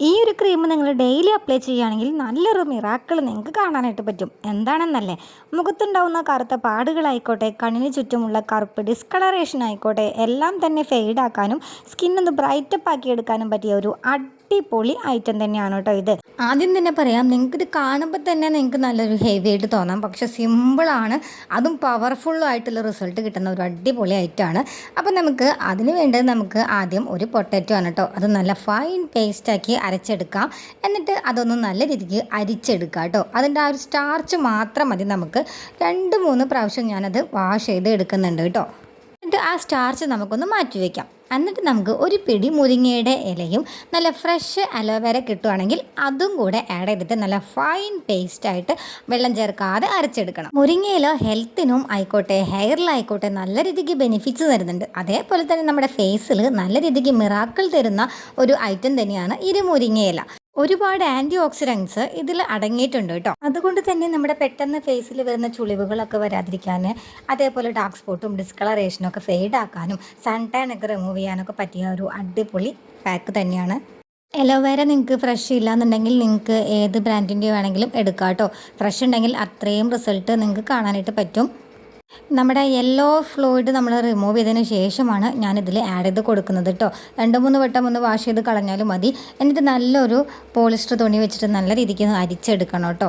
ഈ ഒരു ക്രീം നിങ്ങൾ ഡെയിലി അപ്ലൈ ചെയ്യുകയാണെങ്കിൽ നല്ലൊരു മിറാക്കിൾ നിങ്ങൾക്ക് കാണാനായിട്ട് പറ്റും. എന്താണെന്നല്ലേ? മുഖത്തുണ്ടാവുന്ന കറുത്ത പാടുകളായിക്കോട്ടെ കണ്ണിന് ചുറ്റുമുള്ള കറുപ്പ് ഡിസ്കളറേഷൻ ആയിക്കോട്ടെ എല്ലാം തന്നെ ഫെയ്ഡാക്കാനും സ്കിന്നൊന്ന് ബ്രൈറ്റപ്പ് ആക്കി എടുക്കാനും പറ്റിയ ഒരു അടിപൊളി ഐറ്റം തന്നെയാണ് കേട്ടോ ഇത്. ആദ്യം തന്നെ പറയാം നിങ്ങൾക്കിത് കാണുമ്പോൾ തന്നെ നിങ്ങൾക്ക് നല്ലൊരു ഹെവി ആയിട്ട് തോന്നാം. പക്ഷെ സിമ്പിളാണ് അതും പവർഫുള്ളും ആയിട്ടുള്ള റിസൾട്ട് കിട്ടുന്ന ഒരു അടിപൊളി ഐറ്റമാണ് അപ്പോൾ നമുക്ക് അതിന് വേണ്ടത് നമുക്ക് ആദ്യം ഒരു പൊട്ടറ്റോ ആണ് കേട്ടോ അത് നല്ല ഫൈൻ പേസ്റ്റാക്കി അരച്ചെടുക്കാം. എന്നിട്ട് അതൊന്ന് നല്ല രീതിക്ക് അരിച്ചെടുക്കാം കേട്ടോ അതിന്റെ ആ ഒരു സ്റ്റാർച്ച് മാത്രം മതി നമുക്ക്. രണ്ട് മൂന്ന് പ്രാവശ്യം ഞാനത് വാഷ് ചെയ്ത് എടുക്കുന്നുണ്ട് കേട്ടോ ആ സ്റ്റാർച്ച് നമുക്കൊന്ന് മാറ്റി വയ്ക്കാം എന്നിട്ട് നമുക്ക് ഒരു പിടി മുരിങ്ങയുടെ ഇലയും നല്ല ഫ്രഷ് അലോവേര കിട്ടുവാണെങ്കിൽ അതും കൂടെ ആഡ് ചെയ്തിട്ട് നല്ല ഫൈൻ പേസ്റ്റായിട്ട് വെള്ളം ചേർക്കാതെ അരച്ചെടുക്കണം. മുരിങ്ങയില ഹെൽത്തിനും ആയിക്കോട്ടെ ഹെയറിലായിക്കോട്ടെ നല്ല രീതിക്ക് ബെനിഫിറ്റ്സ് തരുന്നുണ്ട്. അതേപോലെ തന്നെ നമ്മുടെ ഫേസിൽ നല്ല രീതിക്ക് മിറാക്കിൾ തരുന്ന ഒരു ഐറ്റം തന്നെയാണ് ഇരു മുരിങ്ങയില. ഒരുപാട് ആന്റി ഓക്സിഡൻസ് ഇതിൽ അടങ്ങിയിട്ടുണ്ട് കേട്ടോ. അതുകൊണ്ട് തന്നെ നമ്മുടെ പെട്ടെന്ന് ഫേസിൽ വരുന്ന ചുളിവുകളൊക്കെ വരാതിരിക്കാൻ അതേപോലെ ഡാർക്ക് സ്പോട്ടും ഡിസ്കളറേഷനും ഒക്കെ ഫെയ്ഡ് ആക്കാനും സൺ ടാൻ ഒക്കെ റിമൂവ് ചെയ്യാനൊക്കെ പറ്റിയ ഒരു അടിപൊളി പാക്ക് തന്നെയാണ്. എലോവേര നിങ്ങൾക്ക് ഫ്രഷ് ഇല്ലാന്നുണ്ടെങ്കിൽ നിങ്ങൾക്ക് ഏത് ബ്രാൻഡിന്റെ വേണമെങ്കിലും എടുക്കാം കേട്ടോ. ഫ്രഷ് ഉണ്ടെങ്കിൽ അത്രയും റിസൾട്ട് നിങ്ങൾക്ക് കാണാനായിട്ട് പറ്റും. നമ്മുടെ യെല്ലോ ഫ്ലൂയിഡ് നമ്മൾ റിമൂവ് ചെയ്തതിന് ശേഷമാണ് ഞാനിതിൽ ആഡ് ചെയ്ത് കൊടുക്കുന്നത് കേട്ടോ രണ്ട് മൂന്ന് വട്ടം ഒന്ന് വാഷ് ചെയ്ത് കളഞ്ഞാലും മതി. എന്നിട്ട് നല്ലൊരു പോളിസ്റ്റർ തുണി വെച്ചിട്ട് നല്ല രീതിക്ക് അരിച്ചെടുക്കണം കേട്ടോ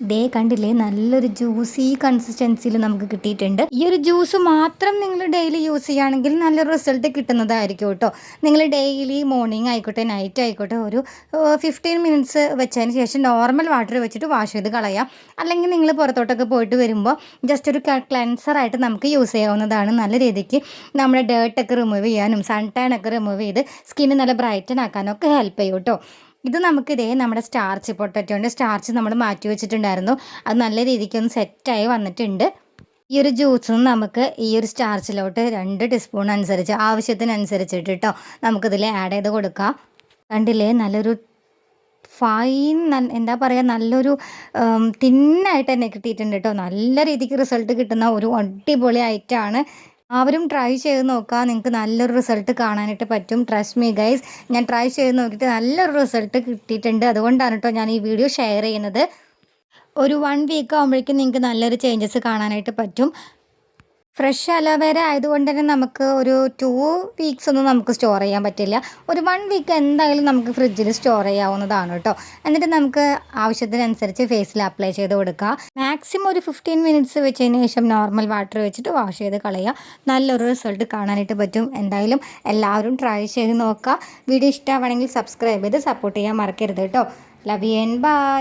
ദേ കണ്ടില്ലേ നല്ലൊരു ജ്യൂസി കൺസിസ്റ്റൻസിയിൽ നമുക്ക് കിട്ടിയിട്ടുണ്ട്. ഈ ഒരു ജ്യൂസ് മാത്രം നിങ്ങൾ ഡെയിലി യൂസ് ചെയ്യുകയാണെങ്കിൽ നല്ല റിസൾട്ട് കിട്ടുന്നതായിരിക്കും കേട്ടോ. നിങ്ങൾ ഡെയിലി മോർണിംഗ് ആയിക്കോട്ടെ നൈറ്റ് ആയിക്കോട്ടെ ഒരു ഫിഫ്റ്റീൻ മിനിറ്റ്സ് വെച്ചതിന് ശേഷം നോർമൽ വാട്ടർ വെച്ചിട്ട് വാഷ് ചെയ്ത് കളയാം. അല്ലെങ്കിൽ നിങ്ങൾ പുറത്തോട്ടൊക്കെ പോയിട്ട് വരുമ്പോൾ ജസ്റ്റ് ഒരു ക്ലെൻസറായിട്ട് നമുക്ക് യൂസ് ചെയ്യാവുന്നതാണ്. നല്ല രീതിക്ക് നമ്മുടെ ഡേർട്ടൊക്കെ റിമൂവ് ചെയ്യാനും സൺ ടാൻ ഒക്കെ റിമൂവ് ചെയ്ത് സ്കിന്ന് നല്ല ബ്രൈറ്റൻ ആക്കാനൊക്കെ ഹെൽപ്പ് ചെയ്യും കേട്ടോ. ഇത് നമുക്കിതേ നമ്മുടെ സ്റ്റാർച്ച് പൊട്ടറ്റോന്റെ സ്റ്റാർച്ച് നമ്മൾ മാറ്റി വെച്ചിട്ടുണ്ടായിരുന്നു. അത് നല്ല രീതിക്ക് ഒന്ന് സെറ്റായി വന്നിട്ടുണ്ട്. ഈ ഒരു ജ്യൂസും നമുക്ക് ഈ ഒരു സ്റ്റാർച്ചിലോട്ട് രണ്ട് ടീസ്പൂൺ അനുസരിച്ച് ആവശ്യത്തിനനുസരിച്ചിട്ട് കേട്ടോ നമുക്കിതിൽ ആഡ് ചെയ്ത് കൊടുക്കാം. കണ്ടില്ലേ? നല്ലൊരു ഫൈൻ എന്താ പറയുക നല്ലൊരു തിന്നായിട്ട് തന്നെ കിട്ടിയിട്ടുണ്ട് കേട്ടോ നല്ല രീതിക്ക് റിസൾട്ട് കിട്ടുന്ന ഒരു അടിപൊളി ഐറ്റമാണ് അവരും ട്രൈ ചെയ്ത് നോക്കുക നിങ്ങൾക്ക് നല്ലൊരു റിസൾട്ട് കാണാനായിട്ട് പറ്റും. ട്രസ്റ്റ് മീ ഗൈസ് ഞാൻ ട്രൈ ചെയ്ത് നോക്കിയിട്ട് നല്ലൊരു റിസൾട്ട് കിട്ടിയിട്ടുണ്ട്. അതുകൊണ്ടാണ് കേട്ടോ ഞാൻ ഈ വീഡിയോ ഷെയർ ചെയ്യുന്നത്. ഒരു വൺ വീക്ക് ആകുമ്പോഴേക്കും നിങ്ങൾക്ക് നല്ലൊരു ചേഞ്ചസ് കാണാനായിട്ട് പറ്റും. ഫ്രഷ് അലോവേര ആയതുകൊണ്ട് തന്നെ നമുക്ക് ഒരു ടു വീക്സ് ഒന്നും നമുക്ക് സ്റ്റോർ ചെയ്യാൻ പറ്റില്ല. ഒരു വൺ വീക്ക് എന്തായാലും നമുക്ക് ഫ്രിഡ്ജിൽ സ്റ്റോർ ചെയ്യാവുന്നതാണ് കേട്ടോ. എന്നിട്ട് നമുക്ക് ആവശ്യത്തിനനുസരിച്ച് ഫേസിൽ അപ്ലൈ ചെയ്ത് കൊടുക്കുക മാക്സിമം ഒരു ഫിഫ്റ്റീൻ മിനിറ്റ്സ് വെച്ചതിന് ശേഷം നോർമൽ വാട്ടർ വെച്ചിട്ട് വാഷ് ചെയ്ത് കളയുക നല്ലൊരു റിസൾട്ട് കാണാനായിട്ട് പറ്റും. എന്തായാലും എല്ലാവരും ട്രൈ ചെയ്ത് നോക്കുക വീഡിയോ ഇഷ്ടമാണെങ്കിൽ സബ്സ്ക്രൈബ് ചെയ്ത് സപ്പോർട്ട് ചെയ്യാൻ മറക്കരുത് കേട്ടോ. Love you and by